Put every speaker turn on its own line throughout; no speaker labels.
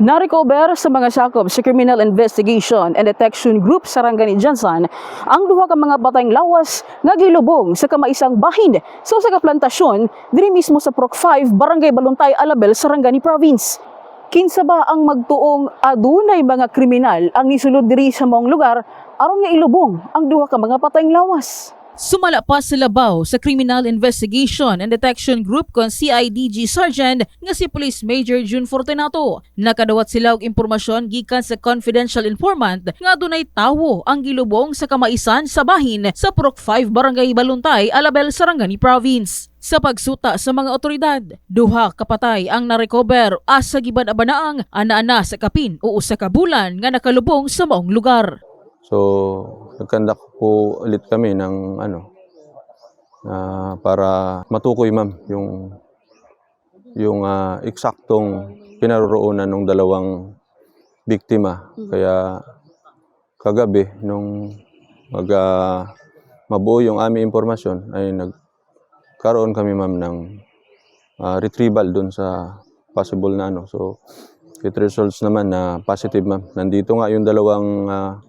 Narecover sa mga sakop sa Criminal Investigation and Detection Group sa Rangani Jansan ang duha ka mga batayng lawas nga gilubong sa kamaisang bahin sa usa ka plantasyon diri mismo sa Proc 5 Barangay Baluntay Alabel sa Rangani Province. Kinsa ba ang magtuong adunay mga kriminal ang nisulod diri sa maong lugar aron nga ilubong ang duha ka mga patayng lawas? Sumala pa sa labaw sa Criminal Investigation and Detection Group kon CIDG Sergeant nga si Police Major June Fortunato. Nakadawat sila og impormasyon gikan sa confidential informant nga dunay tawo ang gilubong sa kamaisan sa bahin sa Purok 5 Barangay Baluntay, Alabel, Sarangani Province. Sa pagsuta sa mga otoridad, duha kapatay ang narecover asa giban abanaang ana-ana sa kapin o usa ka bulan nga nakalubong sa maong lugar.
So, nagkandak po ulit kami ng ano, ah, para matukoy ma'am yung yung ah, eksaktong kinaroroonan ng dalawang biktima. Kaya kagabi nung mag ah, mabuo yung aming impormasyon ay nagkaroon kami ma'am ng ah, retrieval dun sa possible na ano. So, it results naman na positive ma'am. Nandito nga yung dalawang ah,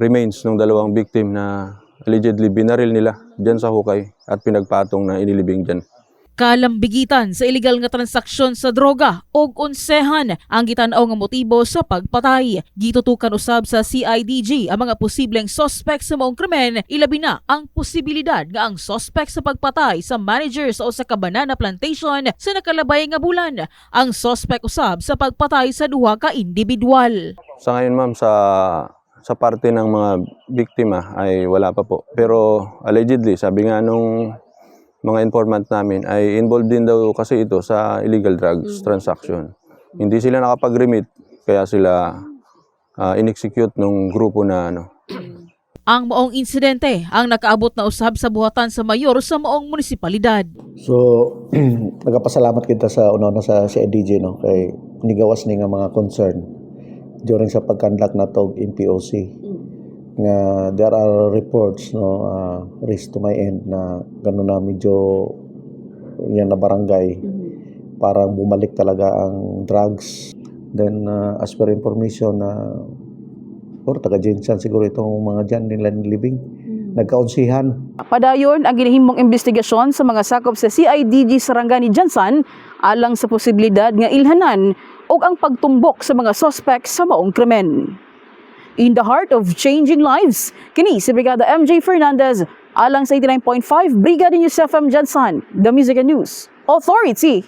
remains ng dalawang victim na allegedly binaril nila dyan sa hukay at pinagpatong na inilibing dyan.
Kalambigitan sa illegal nga transaksyon sa droga o unsehan ang gitanaw nga motibo sa pagpatay. Gitutukan usab sa CIDG ang mga posibleng sospek sa maong krimen, ilabi na ang posibilidad nga ang sospek sa pagpatay sa manager sa usa ka banana plantation sa nakalabay nga bulan. Ang sospek usab sa pagpatay sa duha ka individual.
Sa ngayon ma'am, sa sa parte ng mga biktima ay wala pa po. Pero allegedly, sabi nga nung mga informant namin ay involved din daw kasi ito sa illegal drugs transaction. Hindi sila nakapag-remit kaya sila ah, in-execute nung grupo na ano.
Ang maong insidente ang nakaabot na usab sa buhatan sa mayor sa maong munisipalidad.
So, nagapasalamat kita sa una na sa CIDG no kay nigawas ni nga mga concern during sa pagkandak na tog in POC nga there are reports no uh, risk to my end na gano'n na medyo yan na barangay parang bumalik talaga ang drugs. Then uh, as per information na or taga Jensen siguro itong mga dyan nila nilibing nagkaunsihan.
Padayon ang ginahimong investigasyon sa mga sakop sa CIDG Sarangani Jansan alang sa posibilidad nga ilhanan o ang pagtumbok sa mga sospek sa maong krimen. In the heart of changing lives, kini si Brigada MJ Fernandez alang sa 89.5 Brigada News FM Jansan, The Music and News Authority.